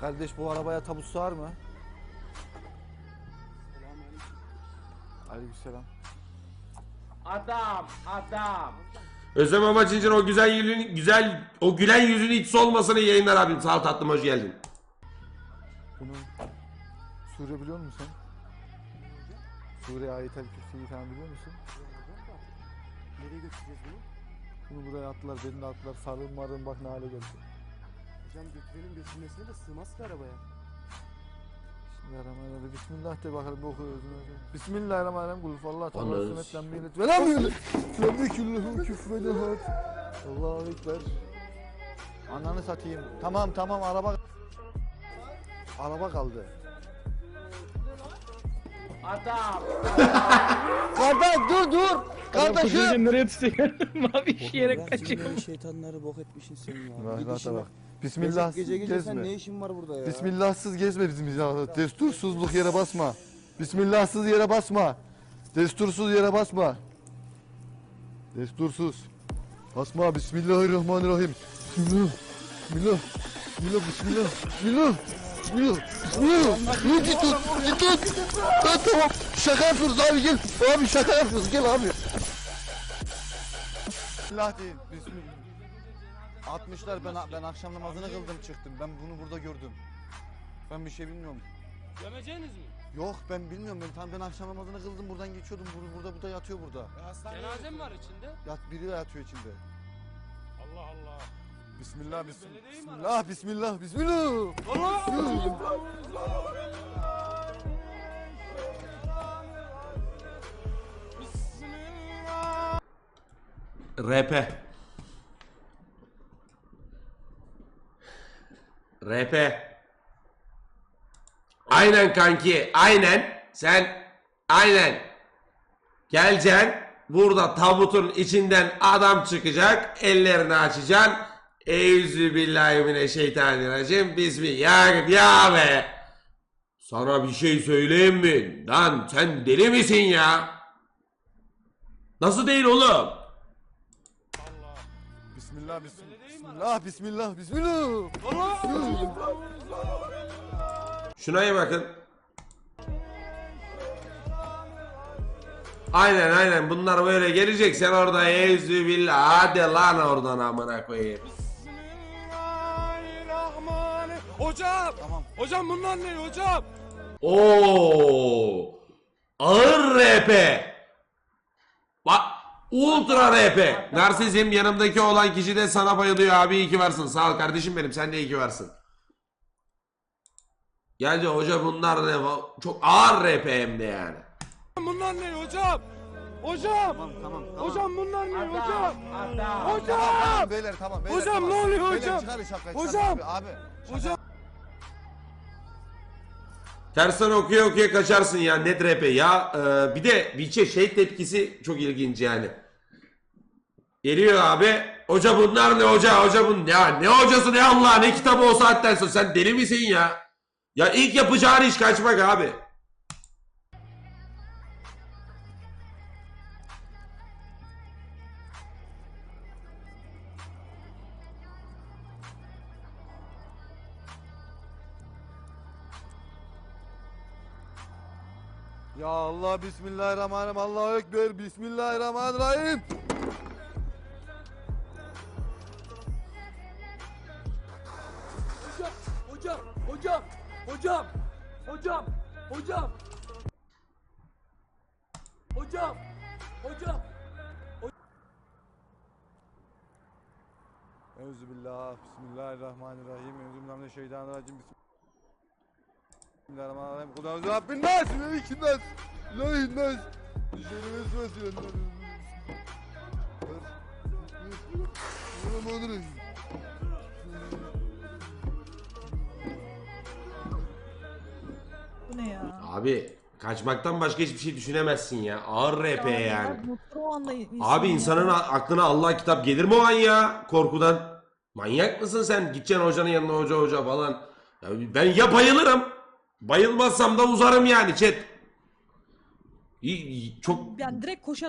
Kardeş bu arabaya tabut sığar mı? Aleykümselam. Adam, adam. Özlem amacın için o güzel yüzün, güzel o gülen yüzün hiç solmasını yayınlar abim. Sağ ol tatlım hoş geldin. Bunu Sure biliyor musun sen? Sure ayetel kürsüyü falan biliyor musun? Nereye götüreceğiz bunu? Bunu buraya attılar, beni de attılar. Sarın marın bak ne hale geldi. Hocam götürelim götürmesine de sığmaz ki arabaya. Bismillahirrahmanirrahim. Bismillah de bakalım bu okuyoruz. Bismillahirrahmanirrahim. Kul fallah Ananı ta'ala s- sünnetten bilet. Ve lam yulet. Ve külluhu küfve nehat. Allahu Ekber. Ananı satayım. Tamam tamam araba. Araba kaldı. Adam. Kardeş dur dur. Kardeşim. nereye tutuyor? Mavi işleyerek kaçıyor. şeytanları bok etmişsin sen ya. Rahata bak. Bismillah Gece gece sen gezme. ne işin var burada ya? Bismillahsız gezme bizim ya. Destursuzluk yere basma. Bismillahsız yere basma. Destursuz yere basma. Destursuz. Basma. Bismillahirrahmanirrahim. Bismillah. Bismillah. Bismillah. Bismillah. Bismillah. Bismillah. Bismillah. Ne git tut. Git tut. Ha, tamam. Şaka yapıyoruz abi gel. Abi şaka yapıyoruz gel abi. Bismillah deyin. Bismillah. 60'lar ben ben akşam namazını kıldım çıktım. Ben bunu burada gördüm. Ben bir şey bilmiyorum. Gömeceğiniz mi? Yok ben bilmiyorum ben tam ben akşam namazını kıldım buradan geçiyordum. Burada burada, burada yatıyor burada. Cenaze mi var içinde? Yat biri de yatıyor içinde. Allah Allah. Bismillah bismillah. Bismillah bismillah bismillah. RP. RP. Aynen kanki. Aynen. Sen aynen. Geleceksin. Burada tabutun içinden adam çıkacak. Ellerini açacaksın. Eyyüzü billahi mineşşeytanirracim. Bismillah. Ya be. Sana bir şey söyleyeyim mi? Lan sen deli misin ya? Nasıl değil oğlum? Bismillah bismillah bismillah bismillah. Şuna iyi bakın. Aynen aynen bunlar böyle gelecek sen orada eyyüzü billah hadi lan oradan amına koyayım. Hocam! Tamam. Hocam bunlar ne hocam? Oo! Ağır RP. Bak Ultra RP. Narsizm yanımdaki olan kişi de sana bayılıyor abi iyi ki varsın. Sağ ol kardeşim benim sen de iyi ki varsın. Geldi hoca bunlar ne? Çok ağır RP hem de yani. Bunlar ne hocam? Hocam! Tamam tamam tamam. Hocam bunlar ne hocam? Adam. Hocam! Tamam beyler tamam beyler. Hocam, tamam. ne oluyor Beyler, hocam? çıkar şapkayı, çıkar Hocam! Abi, abi. Hocam! Tersten okuya okuya kaçarsın ya net RP. Ya e, bir de Witch'e şey tepkisi çok ilginç yani. Geliyor abi. Hoca bunlar ne hoca? Hoca bun ya ne hocası ne Allah ne kitabı o saatten sonra sen deli misin ya? Ya ilk yapacağın iş kaçmak abi. Ya Allah bismillahirrahmanirrahim. Allahu ekber. Bismillahirrahmanirrahim. Hocam! Hocam! Hocam! Hocam! Hocam! Hocam! Euzubillah. Bismillahirrahmanirrahim. Euzubillahimineşşeytanirracim. Bismillahirrahmanirrahim. Kul euzu rabbin nas. Melikin nas. İlahin nas. Şerefes vesilen. Bismillahirrahmanirrahim. Abi kaçmaktan başka hiçbir şey düşünemezsin ya. Ağır RP yani. Mutlu o anda insan Abi ya. insanın a- aklına Allah kitap gelir mi o an ya korkudan? Manyak mısın sen? Gideceksin hocanın yanına hoca hoca falan. Ya ben ya bayılırım. Bayılmazsam da uzarım yani chat. İyi- iyi- Çok Yani direkt koşa